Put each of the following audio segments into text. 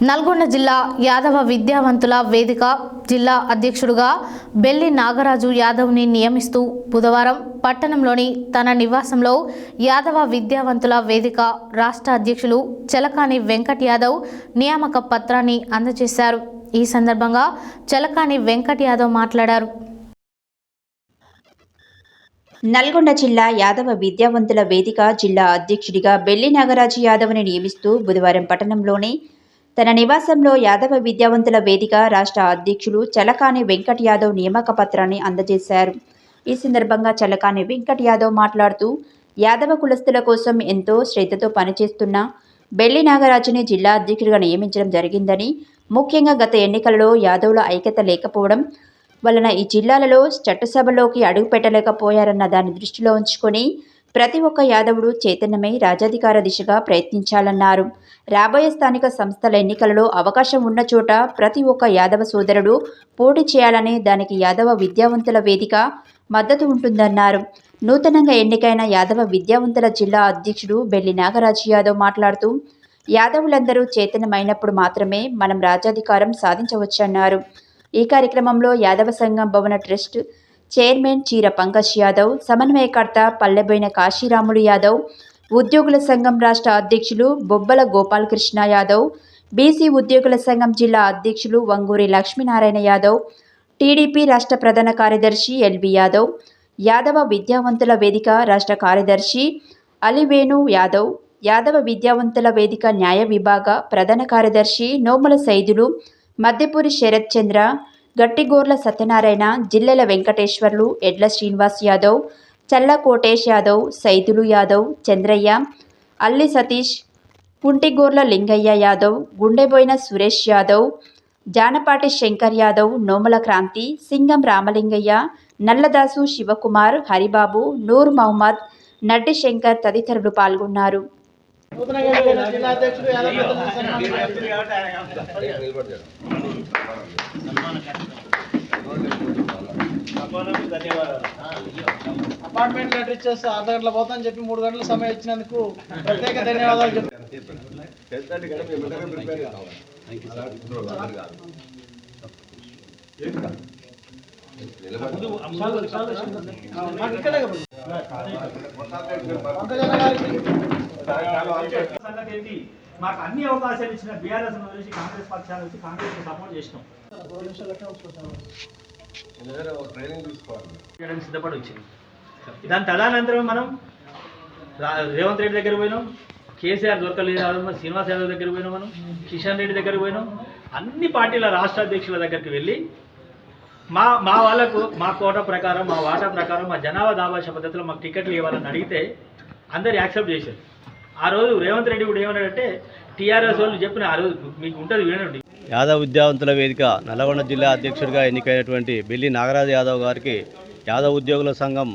నల్గొండ జిల్లా యాదవ విద్యావంతుల వేదిక జిల్లా అధ్యక్షుడుగా బెల్లి నాగరాజు యాదవ్ని నియమిస్తూ బుధవారం పట్టణంలోని తన నివాసంలో యాదవ విద్యావంతుల వేదిక రాష్ట్ర అధ్యక్షులు చలకాని వెంకట్ యాదవ్ నియామక పత్రాన్ని అందజేశారు. ఈ సందర్భంగా చలకాని వెంకట్ యాదవ్ మాట్లాడారు. నల్గొండ జిల్లా యాదవ విద్యావంతుల వేదిక జిల్లా అధ్యక్షుడిగా బెల్లి నాగరాజు యాదవ్ని నియమిస్తూ బుధవారం పట్టణంలోని తన నివాసంలో యాదవ విద్యావంతుల వేదిక రాష్ట్ర అధ్యక్షులు చలకాని వెంకట్ యాదవ్ నియామక పత్రాన్ని అందజేశారు. ఈ సందర్భంగా చలకాని వెంకట్ యాదవ్ మాట్లాడుతూ యాదవ కులస్తుల కోసం ఎంతో శ్రద్ధతో పనిచేస్తున్న బెల్లి నాగరాజుని జిల్లా అధ్యక్షుడిగా నియమించడం జరిగిందని ముఖ్యంగా గత ఎన్నికలలో యాదవుల ఐక్యత లేకపోవడం వలన ఈ జిల్లాలలో చట్టసభలోకి అడుగుపెట్టలేకపోయారన్న దాన్ని దృష్టిలో ఉంచుకొని ప్రతి ఒక్క యాదవుడు చైతన్యమై రాజాధికార దిశగా ప్రయత్నించాలన్నారు. రాబోయే స్థానిక సంస్థల ఎన్నికలలో అవకాశం ఉన్న చోట ప్రతి ఒక్క యాదవ సోదరుడు పోటీ చేయాలని దానికి యాదవ విద్యావంతుల వేదిక మద్దతు ఉంటుందన్నారు. నూతనంగా ఎన్నికైన యాదవ విద్యావంతుల జిల్లా అధ్యక్షుడు బెల్లి నాగరాజు యాదవ్ మాట్లాడుతూ యాదవులందరూ చైతన్యమైనప్పుడు మాత్రమే మనం రాజ్యాధికారం సాధించవచ్చన్నారు. ఈ కార్యక్రమంలో యాదవ సంఘం భవన ట్రస్ట్ చైర్మన్ చీర పంకజ్ యాదవ్ సమన్వయకర్త పల్లెబోయిన కాశీరాములు యాదవ్ ఉద్యోగుల సంఘం రాష్ట్ర అధ్యక్షులు బొబ్బల గోపాలకృష్ణ యాదవ్ బీసీ ఉద్యోగుల సంఘం జిల్లా అధ్యక్షులు వంగూరి లక్ష్మీనారాయణ యాదవ్ టీడీపీ రాష్ట్ర ప్రధాన కార్యదర్శి ఎల్వి యాదవ్ యాదవ విద్యావంతుల వేదిక రాష్ట్ర కార్యదర్శి అలివేణు యాదవ్ యాదవ విద్యావంతుల వేదిక న్యాయ విభాగ ప్రధాన కార్యదర్శి నోముల సైదులు మద్దెపూరి శరత్ చంద్ర గట్టిగోర్ల సత్యనారాయణ జిల్లెల వెంకటేశ్వర్లు ఎడ్ల శ్రీనివాస్ యాదవ్ చల్ల కోటేష్ యాదవ్ సైదులు యాదవ్ చంద్రయ్య అల్లి సతీష్ కుంటిగోర్ల లింగయ్య యాదవ్ గుండెబోయిన సురేష్ యాదవ్ జానపాటి శంకర్ యాదవ్ నోముల క్రాంతి సింగం రామలింగయ్య నల్లదాసు శివకుమార్ హరిబాబు నూర్ మహమ్మద్ నడ్డి శంకర్ తదితరులు పాల్గొన్నారు. జిల్లా అపార్ట్మెంట్ లెటర్ ఇచ్చేస్తే అర్ధ గంటల పోతా అని చెప్పి మూడు గంటల సమయం ఇచ్చినందుకు ప్రత్యేక ధన్యవాదాలు చెప్తాను మాకు అన్ని అవకాశాలు ఇచ్చిన బీఆర్ఎస్ నుంచి కాంగ్రెస్ పక్షాల నుంచి కాంగ్రెస్ సపోర్ట్ చేసినాం. చేయడానికి సిద్ధపడి వచ్చింది. దాని తదానంతరం మనం రేవంత్ రెడ్డి దగ్గర పోయినాం కేసీఆర్ దొరకలేదు యాదవ్ శ్రీనివాస్ యాదవ్ దగ్గర పోయినాం మనం కిషన్ రెడ్డి దగ్గర పోయినాం అన్ని పార్టీల రాష్ట్ర అధ్యక్షుల దగ్గరికి వెళ్ళి మా మా వాళ్ళకు మా కోట ప్రకారం మా వాటా ప్రకారం మా జనాభా దాభాష పద్ధతిలో మాకు టికెట్లు ఇవ్వాలని అడిగితే అందరు యాక్సెప్ట్ చేశారు. ఆ రోజు రేవంత్ రెడ్డి కూడా ఏమన్నాడంటే టీఆర్ఎస్ వాళ్ళు చెప్పిన ఆ రోజు మీకు ఉంటుంది వినండి. యాదవ్ విద్యావంతుల వేదిక నల్గొండ జిల్లా అధ్యక్షుడిగా ఎన్నికైనటువంటి బెల్లి నాగరాజు యాదవ్ గారికి యాదవ్ ఉద్యోగుల సంఘం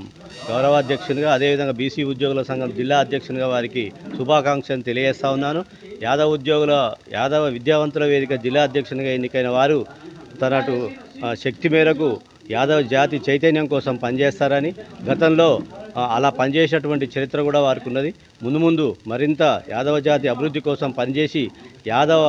గౌరవాధ్యక్షునిగా అదేవిధంగా బీసీ ఉద్యోగుల సంఘం జిల్లా అధ్యక్షునిగా వారికి శుభాకాంక్షలు తెలియజేస్తా ఉన్నాను. యాదవ్ ఉద్యోగుల యాదవ విద్యావంతుల వేదిక జిల్లా అధ్యక్షునిగా ఎన్నికైన వారు తనటు శక్తి మేరకు యాదవ జాతి చైతన్యం కోసం పనిచేస్తారని గతంలో అలా పనిచేసేటువంటి చరిత్ర కూడా వారికి ఉన్నది. ముందు ముందు మరింత యాదవ జాతి అభివృద్ధి కోసం పనిచేసి యాదవ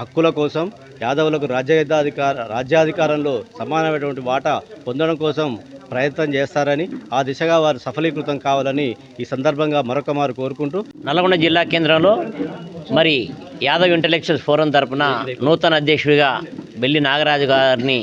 హక్కుల కోసం యాదవులకు రాజ్యాధికార రాజ్యాధికారంలో సమానమైనటువంటి వాటా పొందడం కోసం ప్రయత్నం చేస్తారని ఆ దిశగా వారు సఫలీకృతం కావాలని ఈ సందర్భంగా మరొక మారు కోరుకుంటూ. నల్గొండ జిల్లా కేంద్రంలో మరి యాదవ్ ఇంటలెక్చువల్స్ ఫోరం తరపున నూతన అధ్యక్షుడిగా బెల్లి నాగరాజు గారిని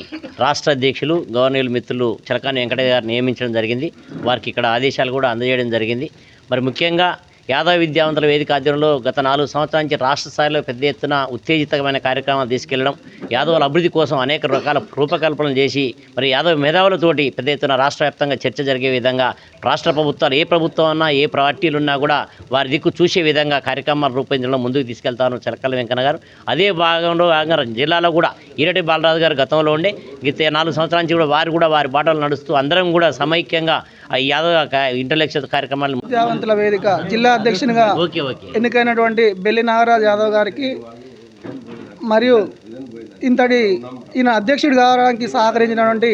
రాష్ట్ర అధ్యక్షులు గవర్నర్ మిత్రులు చిలకాని వెంకటయ్య గారు నియమించడం జరిగింది. వారికి ఇక్కడ ఆదేశాలు కూడా అందజేయడం జరిగింది. మరి ముఖ్యంగా యాదవ విద్యావంతుల వేదిక ఆధ్వర్యంలో గత నాలుగు సంవత్సరాల నుంచి రాష్ట్ర స్థాయిలో పెద్ద ఎత్తున ఉత్తేజితమైన కార్యక్రమాలు తీసుకెళ్ళడం యాదవుల అభివృద్ధి కోసం అనేక రకాల రూపకల్పనలు చేసి మరి యాదవ మేధావులతోటి పెద్ద ఎత్తున రాష్ట్ర వ్యాప్తంగా చర్చ జరిగే విధంగా రాష్ట్ర ప్రభుత్వాలు ఏ ప్రభుత్వం అన్నా ఏ పార్టీలు ఉన్నా కూడా వారి దిక్కు చూసే విధంగా కార్యక్రమాలు రూపొందించడం ముందుకు తీసుకెళ్తారు చిలకల వెంకన్న గారు. అదే భాగంలో భాగంగా జిల్లాలో కూడా ఈరటి బాలరాజు గారు గతంలో ఉండే గత నాలుగు సంవత్సరాల నుంచి కూడా వారు కూడా వారి బాటలు నడుస్తూ అందరం కూడా సమైక్యంగా ఈ యాదవ ఇంటలెక్చువల్ కార్యక్రమాలు విద్యావంతుల వేదిక జిల్లా అధ్యక్షునిగా ఎన్నికైనటువంటి బెల్లి నాగరాజ్ యాదవ్ గారికి మరియు ఇంతటి ఈయన అధ్యక్షుడు కావడానికి సహకరించినటువంటి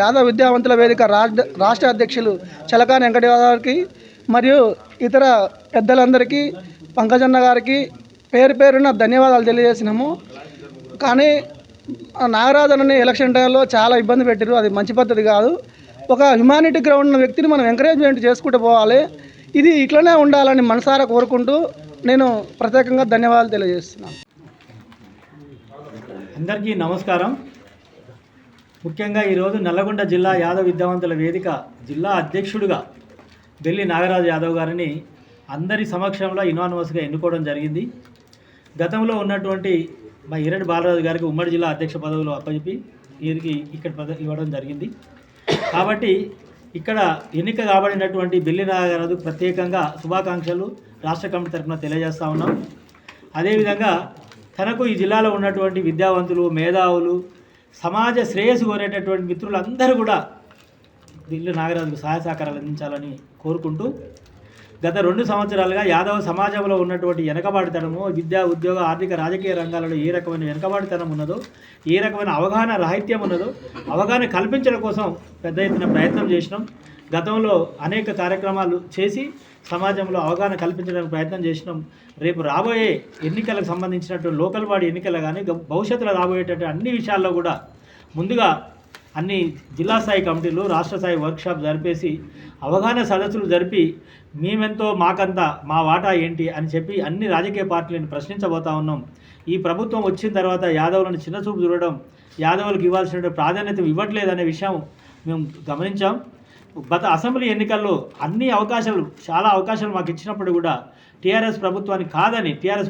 యాదవ్ విద్యావంతుల వేదిక రాష్ట్ర రాష్ట్ర అధ్యక్షులు చలకాని వెంకటరావు గారికి మరియు ఇతర పెద్దలందరికీ పంకజన్న గారికి పేరు పేరున ధన్యవాదాలు తెలియజేసినాము. కానీ ఆ నాగరాజు అనే ఎలక్షన్ టైంలో చాలా ఇబ్బంది పెట్టారు అది మంచి పద్ధతి కాదు. ఒక హ్యుమానిటీ గ్రౌండ్ ఉన్న వ్యక్తిని మనం ఎంకరేజ్మెంట్ చేసుకుంటూ పోవాలి. ఇది ఇట్లనే ఉండాలని మనసారా కోరుకుంటూ నేను ప్రత్యేకంగా ధన్యవాదాలు తెలియజేస్తున్నాను. అందరికీ నమస్కారం. ముఖ్యంగా ఈరోజు నల్లగొండ జిల్లా యాదవ్ విద్యావంతుల వేదిక జిల్లా అధ్యక్షుడిగా బెల్లి నాగరాజు యాదవ్ గారిని అందరి సమక్షంలో ఇనానిమస్గా ఎన్నుకోవడం జరిగింది. గతంలో ఉన్నటువంటి మా ఇరటి బాలరాజు గారికి ఉమ్మడి జిల్లా అధ్యక్ష పదవులు అప్పచెప్పి వీరికి ఇక్కడ పద ఇవ్వడం జరిగింది. కాబట్టి ఇక్కడ ఎన్నిక కాబడినటువంటి బెల్లి నాగరాజు ప్రత్యేకంగా శుభాకాంక్షలు రాష్ట్ర కమిటీ తరఫున తెలియజేస్తూ ఉన్నాం. అదేవిధంగా తనకు ఈ జిల్లాలో ఉన్నటువంటి విద్యావంతులు మేధావులు సమాజ శ్రేయస్సు కోరేటటువంటి మిత్రులందరూ కూడా బిల్లు నాగరాజుకు సహాయ సహకారాలు అందించాలని కోరుకుంటూ గత రెండు సంవత్సరాలుగా యాదవ సమాజంలో ఉన్నటువంటి వెనకబాటుతనము విద్యా ఉద్యోగ ఆర్థిక రాజకీయ రంగాలలో ఏ రకమైన వెనకబాటుతనం ఉన్నదో ఏ రకమైన అవగాహన రాహిత్యం ఉన్నదో అవగాహన కల్పించడం కోసం పెద్ద ఎత్తున ప్రయత్నం చేసినాం. గతంలో అనేక కార్యక్రమాలు చేసి సమాజంలో అవగాహన కల్పించడానికి ప్రయత్నం చేసినాం. రేపు రాబోయే ఎన్నికలకు సంబంధించినట్టు లోకల్ బాడీ ఎన్నికలు కానీ గ- భవిష్యత్తులో రాబోయేటటువంటి అన్ని విషయాల్లో కూడా ముందుగా అన్ని జిల్లా స్థాయి కమిటీలు రాష్ట్ర స్థాయి వర్క్షాప్ జరిపేసి అవగాహన సదస్సులు జరిపి మేమెంతో మాకంతా మా వాటా ఏంటి అని చెప్పి అన్ని రాజకీయ పార్టీలను ప్రశ్నించబోతా ఉన్నాం. ఈ ప్రభుత్వం వచ్చిన తర్వాత యాదవులను చిన్నచూపు చూడడం యాదవులకు ఇవ్వాల్సిన ప్రాధాన్యత ఇవ్వట్లేదనే విషయం మేము గమనించాం. గత అసెంబ్లీ ఎన్నికల్లో అన్ని అవకాశాలు చాలా అవకాశాలు మాకు ఇచ్చినప్పుడు కూడా టీఆర్ఎస్ ప్రభుత్వానికి కాదని టీఆర్ఎస్